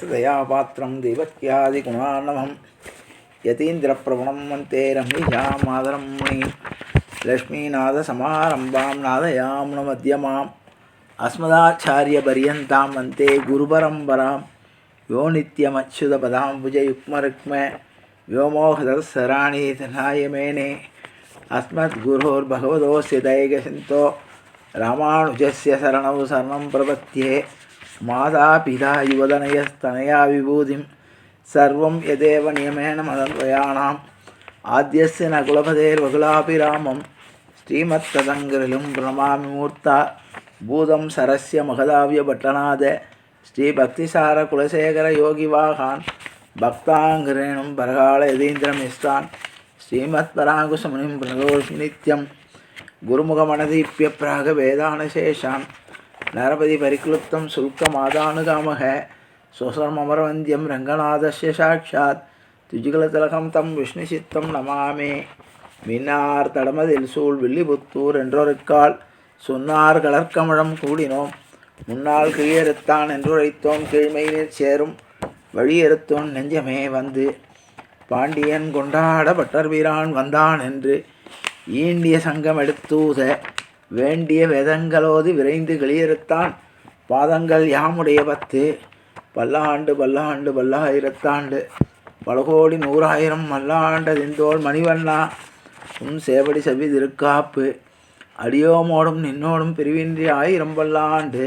श्रीशैलेशदया पात्रं देवत्यादिगुणार्णवं यतीन्द्रप्रवणं वन्ते रम्यजां मादरं मुनिं लक्ष्मीनाथसमारम्भां नादयाम्नमध्यमाम् अस्मदाचार्यपर्यन्तां वन्ते गुरुपरम्परां यो नित्यमच्युतपदाम्बुजयुग्मरुक्म व्योमोहदसराणि तनाय मेने अस्मद्गुरोर्भगवतोऽस्य दैकसिन्तो रामानुजस्य शरणौ शरणं மாதாபிதா யுவதனயஸ்தனயா விபூதிம். சர்வம் எதேவ நியமேன மதத்வயானாம். ஆத்தியஸ்ய ந குலபதேர் வகுலாபிராமம். ஸ்ரீமத் ததங்கிரிலும் பிரணமாமி மூர்த்தா பூதம் சரஸ்ய மகதாவிய பட்டநாத. ஸ்ரீ பக்திசார குலசேகர யோகி வாகான். பக்தாங்கிரேணும் பரகால யதீந்திரமிஸ்தான் ஸ்ரீமத் பராங்குசமுனிம் பிரணகோஷி நித்யம். குருமுகமனதீப்பிய பிராக வேதானசேஷான். நரபதி பரிக்ளுப்தம் சுல்கம் ஆதானுகாமக சுசமரவந்தியம் ரங்கநாதஸ்ய சாட்சாத் திஜுகலதிலகம் தம் விஷ்ணு சித்தம் நமாமே. மின்னார் தடமதில் சூழ் வில்லிபுத்தூர் என்றொருக்கால் சொன்னார் கலர்க்கமழம் கூடினோம். முன்னால் கீழறுத்தான் என்றுரைத்தோம் கீழ்மையினர் சேரும் வழியறுத்தோன் நெஞ்சமே வந்து. பாண்டியன் கொண்டாட பட்டர் வீரான் வந்தான் என்று ஈண்டிய சங்கம் எடுத்தூத வேண்டிய வேதங்களோது விரைந்து வெளியறுத்தான். பாதங்கள் யாமுடைய பத்து பல்லாண்டு பல்லாண்டு பல்லாயிரத்தாண்டு. பல கோடி நூறாயிரம் மல்லாண்டதிந்தோள் மணிவண்ணா உன் சேவடி செவி திருக்காப்பு. அடியோமோடும் நின்னோடும் பிரிவின்றி ஆயிரம் பல்லாண்டு.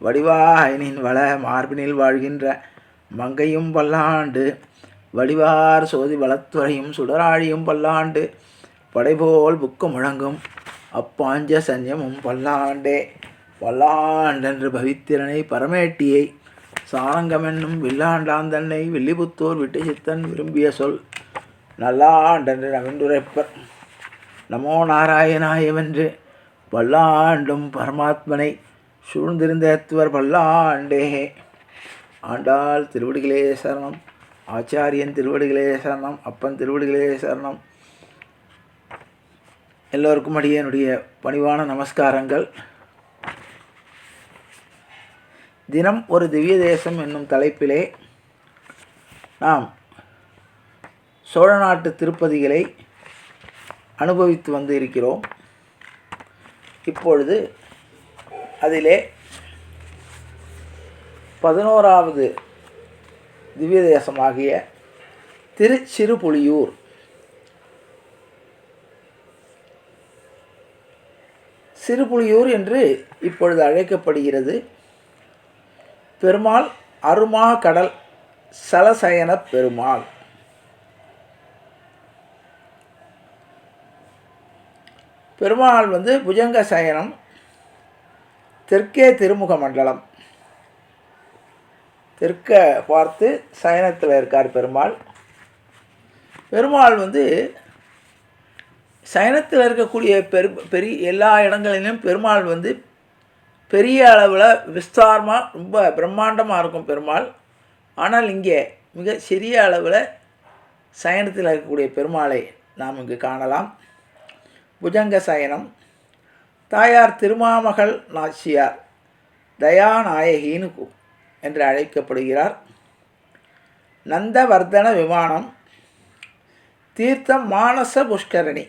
வடிவாயினின் வள மார்பினில் வாழ்கின்ற மங்கையும் பல்லாண்டு. வடிவார் சோதி வளத்துறையும் சுடராழியும் பல்லாண்டு. படைபோல் புக்கு முழங்கும் அப்பாஞ்ச சன்யமும் பல்லாண்டே. பல்லாண்டென்று பவித்திரனை பரமேட்டியை சாரங்கமென்னும் வில்லாண்டான் தன்னை வில்லிபுத்தூர் விட்டு சித்தன் விரும்பிய சொல். நல்லாண்டென்று நவின்றுரைப்பர் நமோ நாராயணாயவென்று பல்லாண்டும் பரமாத்மனை சூழ்ந்திருந்தேத்துவர் பல்லாண்டே. ஆண்டாள் திருவடிகளே சரணம் ஆச்சாரியன் திருவடிகளே சரணம் அப்பன் திருவடிகளே சரணம் எல்லோருக்கும் அடியனுடைய பணிவான நமஸ்காரங்கள். தினம் ஒரு திவ்ய தேசம் என்னும் தலைப்பிலே நாம் சோழ நாட்டு திருப்பதிகளை அனுபவித்து வந்து இருக்கிறோம். இப்பொழுது அதிலே பதினோராவது திவ்ய தேசமாகிய திருச்சிறுபுலியூர் சிறுபுலியூர் என்று இப்பொழுது அழைக்கப்படுகிறது. பெருமாள் அருமா கடல் சலசயன பெருமாள். பெருமாள் வந்து புஜங்க சயனம் தெற்கே திருமுக மண்டலம். தெற்க பார்த்து சயனத்தில் இருக்கார் பெருமாள். பெருமாள் வந்து சயனத்தில் இருக்கக்கூடிய பெரு பெரிய எல்லா இடங்களிலும் பெருமாள் வந்து பெரிய அளவில் விஸ்தாரமாக ரொம்ப பிரம்மாண்டமாக இருக்கும் பெருமாள். ஆனால் இங்கே மிக சிறிய அளவில் சயனத்தில் இருக்கக்கூடிய பெருமாளை நாம் இங்கு காணலாம். புஜங்க சயனம். தாயார் திருமாமகள் நாச்சியார் தயாநாயகின்னு என்று அழைக்கப்படுகிறார். நந்தவர்தன விமானம். தீர்த்தம் மானச புஷ்கரணி.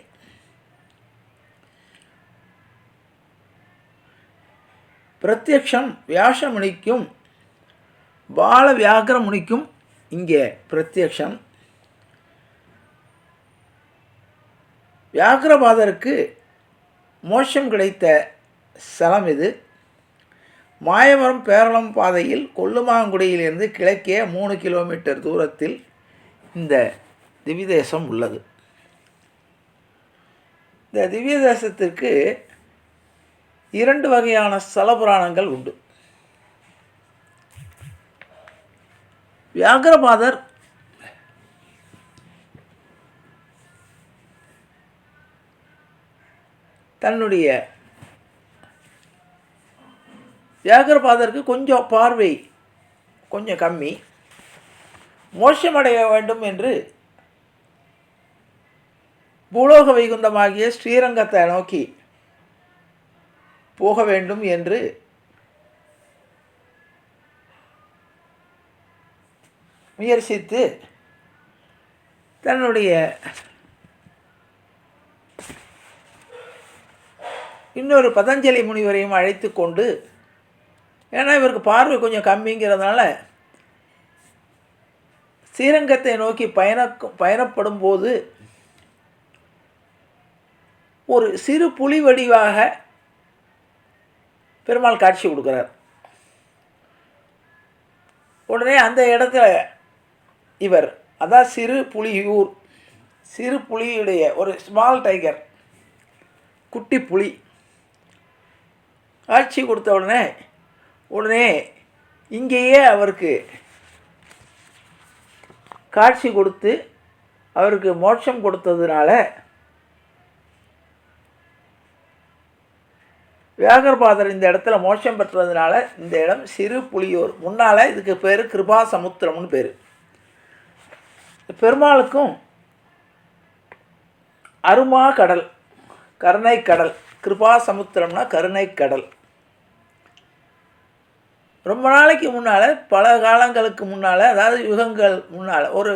பிரத்யக்ஷம் வியாசமுனிக்கும் பால வியாகரமுனிக்கும் இங்கே பிரத்யக்ஷம். வியாகரபாதருக்கு மோட்சம் கிடைத்த ஸ்தலம் இது. மாயவரம் பேரளம் பாதையில் கொல்லுமாங்குடியிலிருந்து கிழக்கே மூணு கிலோமீட்டர் தூரத்தில் இந்த திவ்யதேசம் உள்ளது. இந்த திவ்ய தேசத்திற்கு இரண்டு வகையான ஸ்தலபுராணங்கள் உண்டு. வியாகரபாதர் தன்னுடைய வியாகரபாதருக்கு கொஞ்சம் பார்வை கொஞ்சம் கம்மி மோட்சமடைய வேண்டும் என்று பூலோக வைகுந்தமாகிய ஸ்ரீரங்கத்தை நோக்கி போக வேண்டும் என்று முயற்சித்து தன்னுடைய இன்னொரு பதஞ்சலி முனிவரையும் அழைத்து கொண்டு ஏன்னா இவருக்கு பார்வை கொஞ்சம் கம்மிங்கிறதுனால ஸ்ரீரங்கத்தை நோக்கி பயண பயணப்படும் போது ஒரு சிறு புலி வடிவாக பெருமாள் காட்சி கொடுக்குறார். உடனே அந்த இடத்துல இவர் அதான் சிறு புலியூர் சிறு புலியுடைய ஒரு ஸ்மால் டைகர் குட்டி புலி காட்சி கொடுத்த உடனே உடனே இங்கேயே அவருக்கு காட்சி கொடுத்து அவருக்கு மோட்சம் கொடுத்ததுனால வியாகரபாதர் இந்த இடத்துல மோட்சம் பெற்றதுனால இந்த இடம் சிறு புலியூர். முன்னால் இதுக்கு பேர் கிருபா சமுத்திரம்னு பேர். பெருமாளுக்கும் அருமா கடல் கருணை கடல் கிருபா சமுத்திரம்னா கருணை கடல் ரொம்ப நாளைக்கு முன்னால் பல காலங்களுக்கு முன்னால் அதாவது யுகங்கள் முன்னால் ஒரு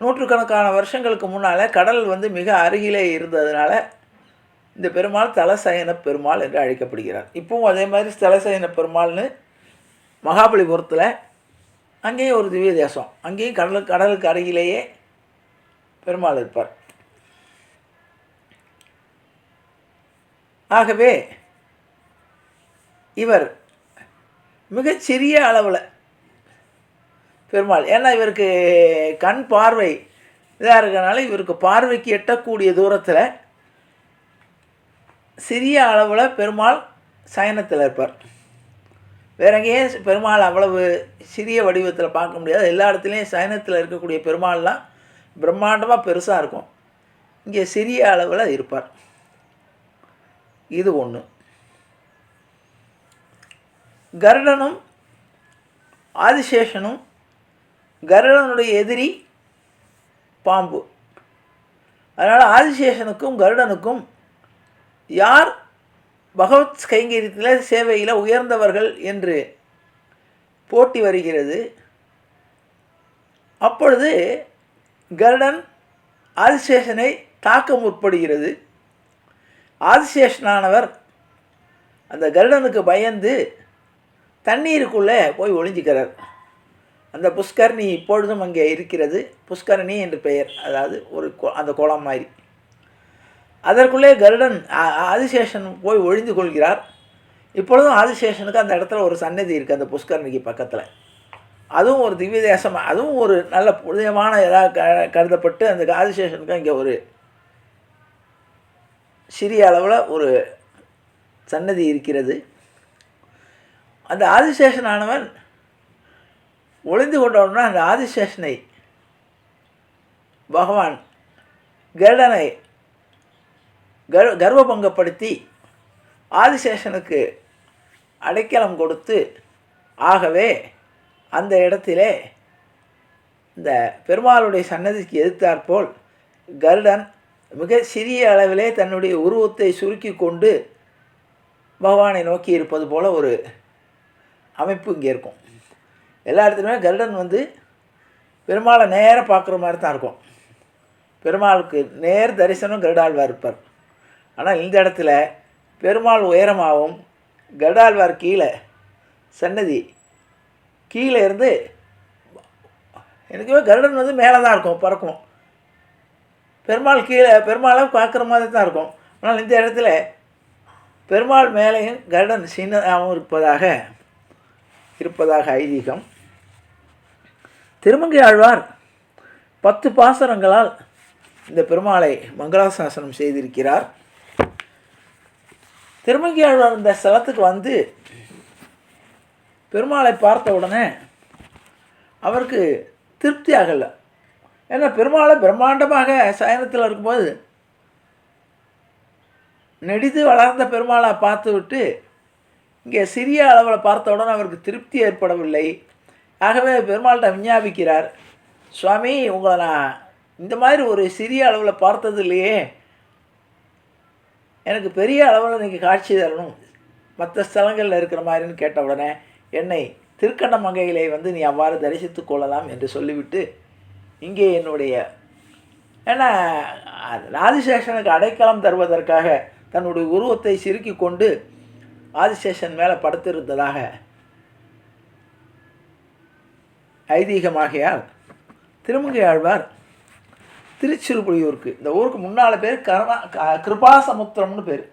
நூற்றுக்கணக்கான வருஷங்களுக்கு முன்னால் கடல் வந்து மிக அருகிலே இருந்ததுனால இந்த பெருமாள் தலசயன பெருமாள் என்று அழைக்கப்படுகிறார். இப்பவும் அதே மாதிரி தலசயன பெருமாள்னு மகாபலிபுரத்தில் அங்கேயும் ஒரு திவ்ய தேசம். அங்கேயும் கடல் கடலுக்கு அருகிலேயே பெருமாள் இருப்பார். ஆகவே இவர் மிகச்சிறிய அளவில் பெருமாள். ஏன்னா இவருக்கு கண் பார்வை இதாக இருக்கிறனால இவருக்கு பார்வைக்கு எட்டக்கூடிய தூரத்தில் சிறிய அளவில் பெருமாள் சயனத்தில் இருப்பார். வேற எங்கேயும் பெருமாள் அவ்வளவு சிறிய வடிவத்தில் பார்க்க முடியாது. எல்லா இடத்துலையும் சயனத்தில் இருக்கக்கூடிய பெருமாள்லாம் பிரம்மாண்டமாக பெருசாக இருக்கும். இங்கே சிறிய அளவில் இருப்பார். இது ஒன்று கருடனும் ஆதிசேஷனும் கருடனுடைய எதிரி பாம்பு. அதனால் ஆதிசேஷனுக்கும் கருடனுக்கும் யார்? பகவத் கைங்கரியத்தில் சேவையில் உயர்ந்தவர்கள் என்று போட்டி வருகிறது. அப்பொழுது கருடன் ஆதிசேஷனை தாக்க முற்படுகிறது. ஆதிசேஷனானவர் அந்த கருடனுக்கு பயந்து தண்ணீருக்குள்ளே போய் ஒளிஞ்சிக்கிறார் அந்த புஷ்கரணி இப்பொழுதும் அங்கே இருக்கிறது. புஷ்கரணி என்று பெயர். அதாவது ஒரு அந்த குளம் மாதிரி. அதற்குள்ளே கருடன் ஆதிசேஷன் போய் ஒழிந்து கொள்கிறார். இப்பொழுதும் ஆதிசேஷனுக்கு அந்த இடத்துல ஒரு சன்னதி இருக்குது அந்த புஷ்கரணிக்கு பக்கத்தில். அதுவும் ஒரு திவ்ய தேசம் அதுவும் ஒரு நல்ல புதியமான இதாக க கருதப்பட்டு அந்த ஆதிசேஷனுக்கு இங்கே ஒரு சிறிய அளவில் ஒரு சன்னதி இருக்கிறது. அந்த ஆதிசேஷனானவன் ஒளிந்து கொண்டவுடனே அந்த ஆதிசேஷனை பகவான் கருடனை கர் கர்வபங்கப்படுத்தி ஆதிசேஷனுக்கு அடைக்கலம் கொடுத்து ஆகவே அந்த இடத்திலே இந்த பெருமாளுடைய சன்னதிக்கு எதிர்த்தாற்போல் கருடன் மிக சிறிய அளவிலே தன்னுடைய உருவத்தை சுருக்கி கொண்டு பகவானை நோக்கி இருப்பது போல் ஒரு அமைப்பு இங்கே இருக்கும். எல்லா இடத்துலையுமே கருடன் வந்து பெருமாளை நேராக பார்க்குற மாதிரி தான் இருக்கும். பெருமாளுக்கு நேர் தரிசனம் கருடாழ்வார் இருப்பார். ஆனால் இந்த இடத்துல பெருமாள் உயரமாகவும் கருடாழ்வார் கீழே சன்னதி கீழே இருந்து எனக்குமே கருடன் வந்து மேலே தான் இருக்கும் பறக்கும். பெருமாள் கீழே பெருமாளை பார்க்குற மாதிரி தான் இருக்கும். ஆனால் இந்த இடத்துல பெருமாள் மேலேயும் கருடன் சின்னதாகவும் இருப்பதாக இருப்பதாக ஐதீகம். திருமங்கை ஆழ்வார் பத்து பாசரங்களால் இந்த பெருமாளை மங்களாசாசனம் செய்திருக்கிறார். திருமங்கியாழ்வார் இந்த ஸ்தலத்துக்கு வந்து பெருமாளை பார்த்த உடனே அவருக்கு திருப்தி ஆகலை. ஏன்னா பெருமாளை பிரம்மாண்டமாக சயனத்தில் இருக்கும்போது நெடிது வளர்ந்த பெருமாளை பார்த்து விட்டு இங்கே சிறிய அளவில் பார்த்தவுடன் அவருக்கு திருப்தி ஏற்படவில்லை. ஆகவே பெருமாள்கிட்ட விஞ்ஞாபிக்கிறார் சுவாமி உங்களை நான் இந்த மாதிரி ஒரு சிறிய அளவில் பார்த்தது இல்லையே. எனக்கு பெரிய அளவில் நீங்கள் காட்சி தரணும். மற்ற ஸ்தலங்களில் இருக்கிற மாதிரின்னு கேட்ட உடனே என்னை திருக்கண்ணமங்கையிலே வந்து நீ அவ்வாறு தரிசித்து கொள்ளலாம் என்று சொல்லிவிட்டு இங்கே என்னுடைய ஏன்னா ஆதிசேஷனுக்கு அடைக்கலம் தருவதற்காக தன்னுடைய உருவத்தை சிறுக்கி கொண்டு ஆதிசேஷன் மேலே படுத்திருந்ததாக ஐதீகமாகையால் திருமங்கை ஆழ்வார் திருச்சிறுபுளியூருக்கு இந்த ஊருக்கு முன்னால் பேர் கருணா கிருபாசமுத்திரம்னு பேர்.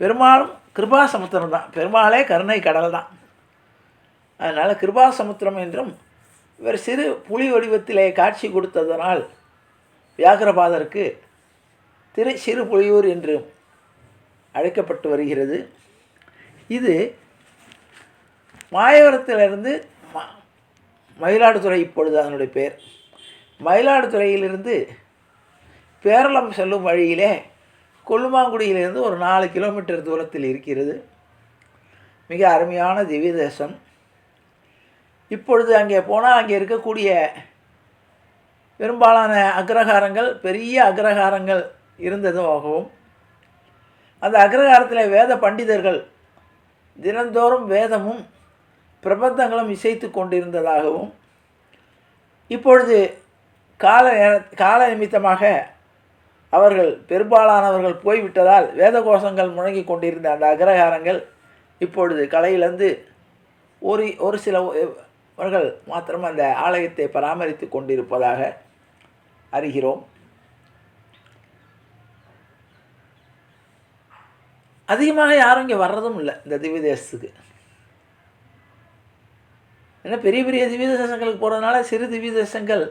பெருமாளும் கிருபாசமுத்திரம் தான். பெருமாளே கருணை கடல் தான். அதனால் கிருபாசமுத்திரம் என்றும் இவர் சிறு புலி வடிவத்திலே காட்சி கொடுத்ததனால் வியாகரபாதருக்கு திரு சிறு புலியூர் என்று அழைக்கப்பட்டு வருகிறது. இது மாயவரத்திலிருந்து ம மயிலாடுதுறை இப்பொழுது அதனுடைய பேர். மயிலாடுதுறையிலிருந்து பேரளம் செல்லும் வழியிலே கொல்லுமாங்குடியிலிருந்து ஒரு நாலு கிலோமீட்டர் தூரத்தில் இருக்கிறது. மிக அருமையான திவ்ய தேசம். இப்பொழுது அங்கே போனால் அங்கே இருக்கக்கூடிய பெரும்பாலான அக்ரஹாரங்கள் பெரிய அக்ரஹாரங்கள் இருந்ததாகவும் அந்த அக்ரஹாரத்தில் வேத பண்டிதர்கள் தினந்தோறும் வேதமும் பிரபந்தங்களும் இசைத்து கொண்டிருந்ததாகவும் இப்பொழுது கால நேர கால நிமித்தமாக அவர்கள் பெரும்பாலானவர்கள் போய்விட்டதால் வேத கோஷங்கள் முழங்கி கொண்டிருந்த அந்த அக்ரஹாரங்கள் இப்பொழுது கலையிலிருந்து ஒரு ஒரு சில அவர்கள் மாத்திரம் அந்த ஆலயத்தை பராமரித்து கொண்டிருப்பதாக அறிகிறோம். அதிகமாக யாரும் இங்கே வர்றதும் இல்லை இந்த திவ்ய தேசத்துக்கு. ஏன்னா பெரிய பெரிய திவ்ய தேசங்களுக்கு போகிறதுனால சிறு திவ்ய தேசங்கள்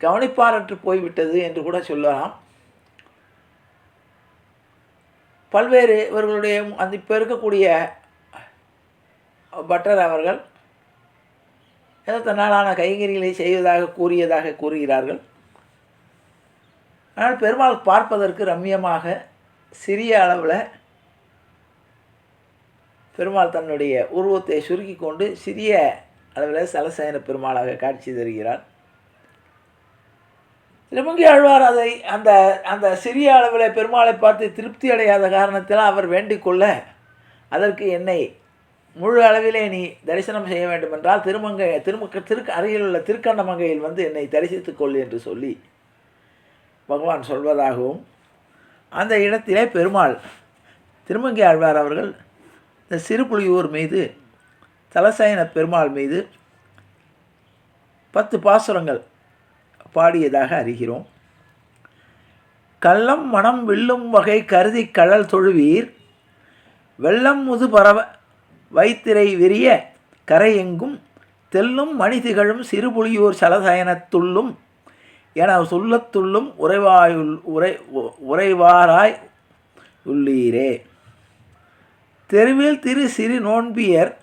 கவனிப்பாரற்று போய்விட்டது என்று கூட சொல்லலாம். பல்வேறு இவர்களுடைய அந்த இப்போ இருக்கக்கூடிய பட்டர் அவர்கள் ஏதோ தன்னாலான கைங்கரிகளை செய்வதாக கூறியதாக கூறுகிறார்கள். ஆனால் பெருமாள் பார்ப்பதற்கு ரம்மியமாக சிறிய அளவில் பெருமாள் தன்னுடைய உருவத்தை சுருக்கி கொண்டு சிறிய அளவில் சலசயன பெருமாளாக காட்சி தருகிறார். திருமங்கி ஆழ்வார் அதை அந்த அந்த சிறிய அளவில் பெருமாளை பார்த்து திருப்தி அடையாத காரணத்தினால் அவர் வேண்டிக் கொள்ள அதற்கு என்னை முழு அளவிலே நீ தரிசனம் செய்ய வேண்டுமென்றால் திருமங்கை திருமக்க திருக்கு அருகில் உள்ள திருக்கண்ணமங்கையில் வந்து என்னை தரிசித்துக் கொள் என்று சொல்லி பகவான் சொல்வதாகவும் அந்த இடத்திலே பெருமாள் திருமங்கி ஆழ்வார் அவர்கள் இந்த சிறுபுலியூர் மீது தலசயன பெருமாள் மீது பத்து பாசுரங்கள் பாடியதாக அறிகிறோம். கள்ளம் மனம் வில்லும் வகை கருதி கடல் தொழுவீர். வெள்ளம் முது பரவ வைத்திரை விரிய கரையெங்கும் தெல்லும் மணி திகழும் சிறுபுலியூர் சலசயனத்துள்ளும் என சொல்லத்துள்ளும் உறைவாயுள் உரை உ- உறைவாராய் உள்ளீரே. தெருவில் திரு சிறு நோன்பியர்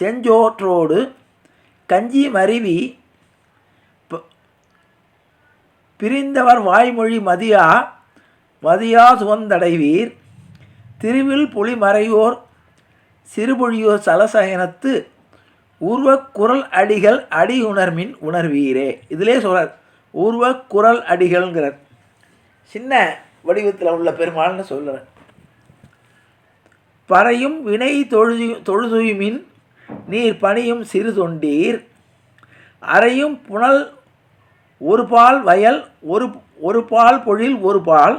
செஞ்சோற்றோடு கஞ்சி மருவி பிரிந்தவர் வாய்மொழி மதியா மதியா சுவந்தடைவீர் திருவில் புலிமறையோர் சிறுபொழியோர் சலசயனத்து ஊர்வக் குரல் அடிகள் அடி உணர்மின் உணர்வீரே. இதிலே சொல்கிறார் ஊர்வக் குரல் அடிகள்ங்கிறார். சின்ன வடிவத்தில் உள்ள பெருமாள்னு சொல்கிறார் பறையும் வினை தொழுது தொழுதுயுமின் நீர் பணியும் சிறு தொண்டீர். அறையும் புனல் ஒரு பால் வயல் ஒரு ஒரு பால் பொழில் ஒரு பால்.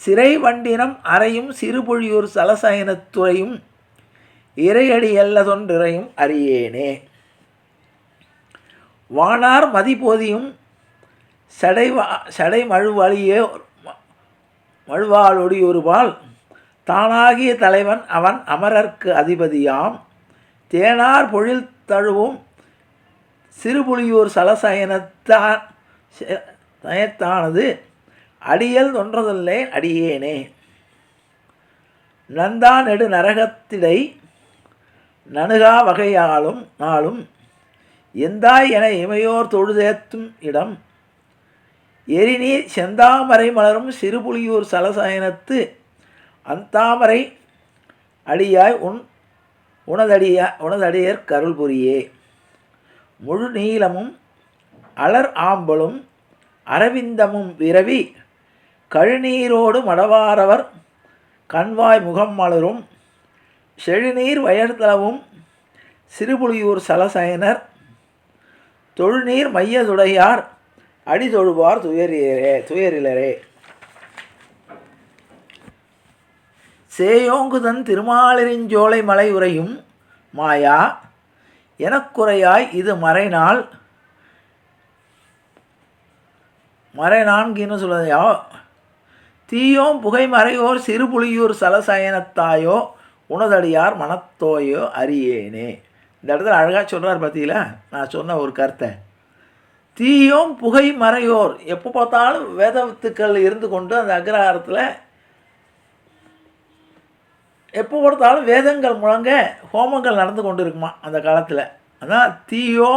சிறை வண்டினம் அறையும் சிறுபொழியூர் சலசயனத்துறையும் இறையடி எல்லதொன்றிறையும் அறியேனே. வானார் மதிபோதியும் சடை சடை மழுவழியே மழுவாளொடியொருபால் தானாகிய தலைவன் அவன் அமரர்க்கு அதிபதியாம். தேனார் பொழில் தழுவும் சிறுபுலியூர் சலசயனத்தான் நயத்தானது அடியல் தொன்றதில்லை அடியேனே. நந்தா நெடு நரகத்திடை நணுகா வகையாலும் நாளும் எந்தாய் என இமையோர் தொழுதேத்தும் இடம். எரிநீர் செந்தாமரை மலரும் சிறுபுலியூர் சலசயனத்து அந்தாமரை அடியாய் உன் உனதடியா உனதடியர் கருள் புரியே முழு நீளமும் அலர் ஆம்பலும் அரவிந்தமும் விரவி கழுநீரோடு மடவாரவர் கண்வாய் முகம் மலரும் செழுநீர் வயர்தளவும் சிறுபுலியூர் சலசயனர் தொழுநீர் மையதுடையார் அடி தொழுவார் துயரிலே துயரிலரே. சேயோங்குதன் திருமாலிரிஞ்சோலை மலை உரையும் மாயா எனக்குறையாய் இது மறைநாள். மறை நான்கின்னு சொல்லுதையோ தீயோம் புகை மறையோர் சிறுபுலியூர் சலசயனத்தாயோ உனதடியார் மனத்தோயோ அறியேனே. இந்த இடத்துல அழகாக சொல்கிறார் பார்த்தீங்களா நான் சொன்ன ஒரு கருத்தை. தீயோம் புகை மறையோர் எப்போ பார்த்தாலும் வேதத்துக்கள் இருந்து கொண்டு அந்த அக்ரஹாரத்தில் எப்போ கொடுத்தாலும் வேதங்கள் முழங்க ஹோமங்கள் நடந்து கொண்டு இருக்குமா அந்த காலத்தில்? அதான் தீயோ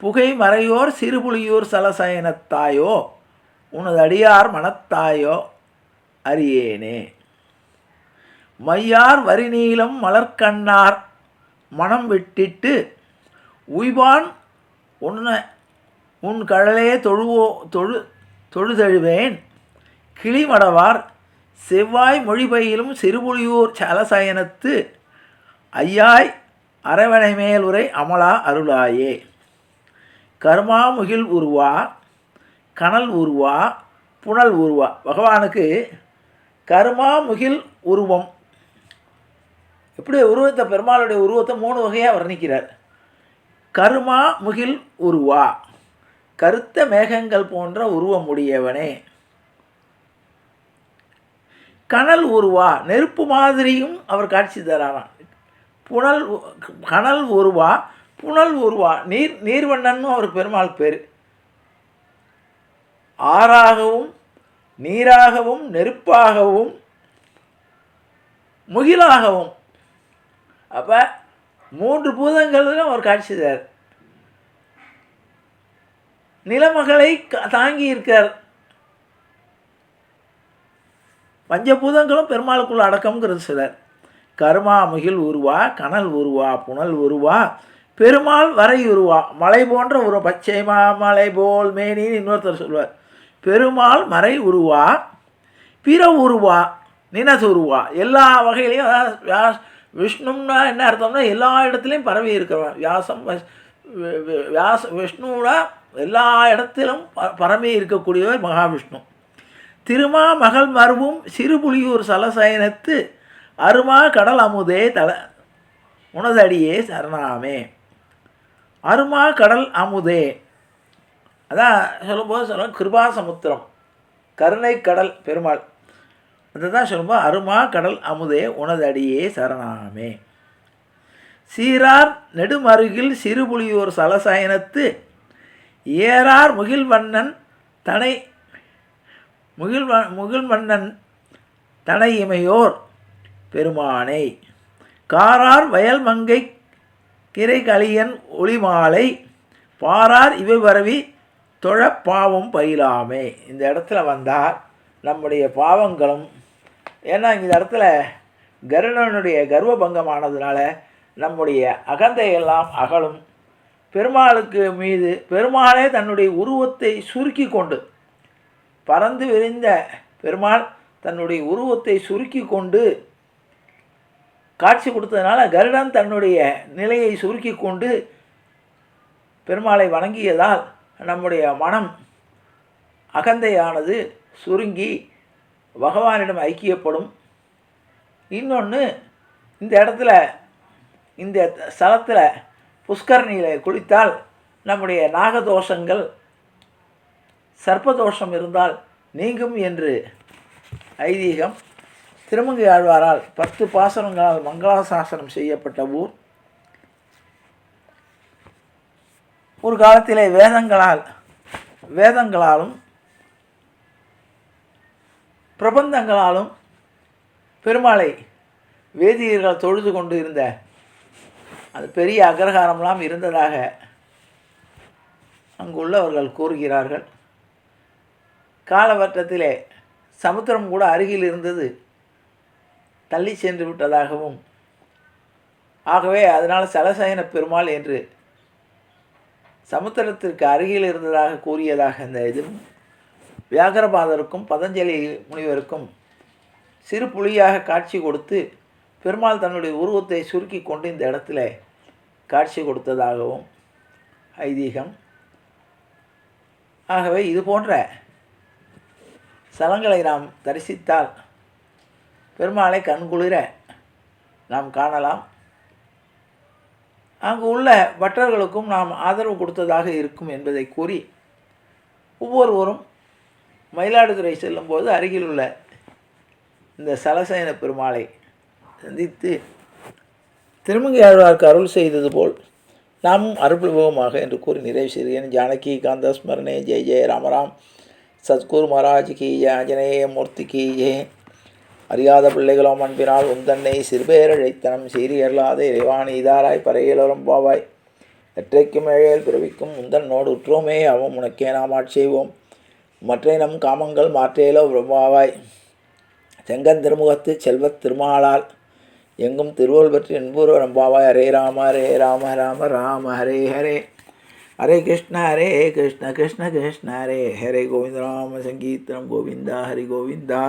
புகை மறையோர் சிறுபுலியூர் சலசயனத்தாயோ உனது அடியார் மனத்தாயோ அறியேனே. மையார் வரிநீளம் மலர்கண்ணார் மனம் விட்டிட்டு உய்வான் உன்னை உன் கடலே தொழுவோ தொழு தொழுதழுவேன் கிளிமடவார் செவ்வாய் மொழிபயிலும் சிறுபுலியூர் சலசயனத்து ஐயாய் அரவணை மேலுரை அமலா அருளாயே. கர்மாமுகில் உருவா கனல் உருவா புனல் உருவா. பகவானுக்கு கர்மாமுகில் உருவம். எப்படி உருவத்தை பெருமாளுடைய உருவத்தை மூணு வகையாக வர்ணிக்கிறார். கருமா முகில் உருவா. கருத்த மேகங்கள் போன்ற உருவமுடையவனே. கனல் உருவா நெருப்பு மாதிரியும் அவர் காட்சி தராராம். புனல் கனல் உருவா புனல் உருவா நீர் நீர்வண்ணன் அவர் பெருமாள் பேர். ஆறாகவும் நீராகவும் நெருப்பாகவும் முகிலாகவும். அப்போ மூன்று பூதங்களிலும் அவர் காட்சி தரார். நிலமகளை க- தாங்கி இருக்கார் பஞ்சபூதங்களும் பெருமாளுக்குள் அடக்கம்ங்கிறது சிலர். கருமா முகில் உருவா கனல் உருவா புனல் உருவா பெருமாள் வரை உருவா மலை போன்ற ஒரு பச்சை மாமலை போல் மேனின்னு இன்னொருத்தர் சொல்வார். பெருமாள் மறை உருவா பிற உருவா நினது உருவா எல்லா வகையிலையும் வியாஸ் விஷ்ணுன்னா என்ன அர்த்தம்னா எல்லா இடத்துலையும் பரவி இருக்கிறவன். வியாசம் வியாச விஷ்ணுனா எல்லா இடத்திலும் ப பரவி இருக்கக்கூடியவர் மகாவிஷ்ணு. திருமா மகள் மருவும் சிறுபுலியூர் சலசயனத்து அருமா கடல் அமுதே தல உனதடியே சரணாமே. அருமா கடல் அமுதே. அதான் சொல்லும்போது சொல்லுவோம் கிருபாசமுத்திரம் கருணை கடல் பெருமாள். அதுதான் சொல்லும்போது அருமா கடல் அமுதே உனதடியே சரணாமே. சீரார் நெடுமருகில் சிறுபுலியூர் சலசயனத்து ஏறார் முகில்வண்ணன் தனை முகில் முகில்வண்ணன் தனை இமையோர் பெருமானை. காரார் வயல் மங்கை கிரை கலியன் ஒளிமாலை பாரார் இவை பரவி தொழ பாவம் பயிலாமே. இந்த இடத்துல வந்தால் நம்முடைய பாவங்களும் ஏன்னா இந்த இடத்துல கருடனுடைய கர்வபங்கமானதுனால நம்முடைய அகந்தையெல்லாம் அகலும். பெருமாளுக்கு மீது பெருமாளே தன்னுடைய உருவத்தை சுருக்கி கொண்டு பறந்து விரிந்த பெருமாள் தன்னுடைய உருவத்தை சுருக்கி கொண்டு காட்சி கொடுத்ததுனால கருடன் தன்னுடைய நிலையை சுருக்கி கொண்டு பெருமாளை வணங்கியதால் நம்முடைய மனம் அகந்தையானது சுருங்கி பகவானிடம் ஐக்கியப்படும். இன்னொன்று இந்த இடத்துல இந்த ஸ்தலத்தில் புஷ்கரணியில் குளித்தால் நம்முடைய நாகதோஷங்கள் சர்ப்பதோஷம் இருந்தால் நீங்கும் என்று ஐதீகம். திருமங்கை ஆழ்வாரால் பத்து பாசனங்களால் மங்களாசாசனம் செய்யப்பட்ட ஊர். ஒரு காலத்திலே வேதங்களால் வேதங்களாலும் பிரபந்தங்களாலும் பெருமாளை வேதியர்கள் தொழுது கொண்டு இருந்த அது பெரிய அக்ரஹாரம்லாம் இருந்ததாக அங்குள்ளவர்கள் கூறுகிறார்கள். காலவட்டத்திலே சமுத்திரம் கூட அருகில் இருந்தது. தள்ளி சென்று விட்டதாகவும் ஆகவே அதனால் சலசயன பெருமாள் என்று சமுத்திரத்திற்கு அருகில் இருந்ததாக கூறியதாக இந்த இதுவும் வியாகரபாதருக்கும் பதஞ்சலி முனிவருக்கும் சிறு புலியாக காட்சி கொடுத்து பெருமாள் தன்னுடைய உருவத்தை சுருக்கி கொண்டு இந்த இடத்துல காட்சி கொடுத்ததாகவும் ஐதீகம். ஆகவே இது போன்ற ஸ்தலங்களை நாம் தரிசித்தால் பெருமாளை கண்குளிர நாம் காணலாம். அங்கு உள்ள பட்டர்களுக்கும் நாம் ஆதரவு கொடுத்ததாக இருக்கும் என்பதை கூறி ஒவ்வொருவரும் மயிலாடுதுறை செல்லும்போது அருகில் உள்ள இந்த சலசேன பெருமாளை சந்தித்து திருமங்கை ஆழ்வார்க்கு அருள் செய்தது போல் நாமும் அருள்புவோமாக என்று கூறி நிறைவு செய்கிறேன். ஜானகி காந்த ஸ்மரணே ஜெய ஜெய ராமராம் சத்குரு மகாராஜ் கி ஜெய ஆஞ்சநேய மூர்த்தி கீயே அறியாத பிள்ளைகளோ அன்பினால் உந்தன்னை சிறுபேரழைத்தனம் சீரியல்லாத இறைவான் இதாராய் பறையலோரம் பாவாய். எற்றைக்கும் ஏழையில் பிறவிக்கும் உந்தன்னோடு உற்றோமே அவம் உனக்கே நாம் ஆட்செய்வோம் மற்ற நம் காமங்கள் மாற்றேலோ பிரம்மாவாய் செங்கன் திருமுகத்து செல்வத் திருமாலால் எங்கும் திருவள்ளுவர் பற்றி என்பூர்வ ரம்பாவாய் ஹரே ராம ஹரே ராம ராம ராம ஹரே ஹரே. ஹரே கிருஷ்ண ஹரே கிருஷ்ண கிருஷ்ண கிருஷ்ண ஹரே ஹரே கோவிந்த ராம சங்கீர்த்தனம் கோவிந்தா ஹரி கோவிந்தா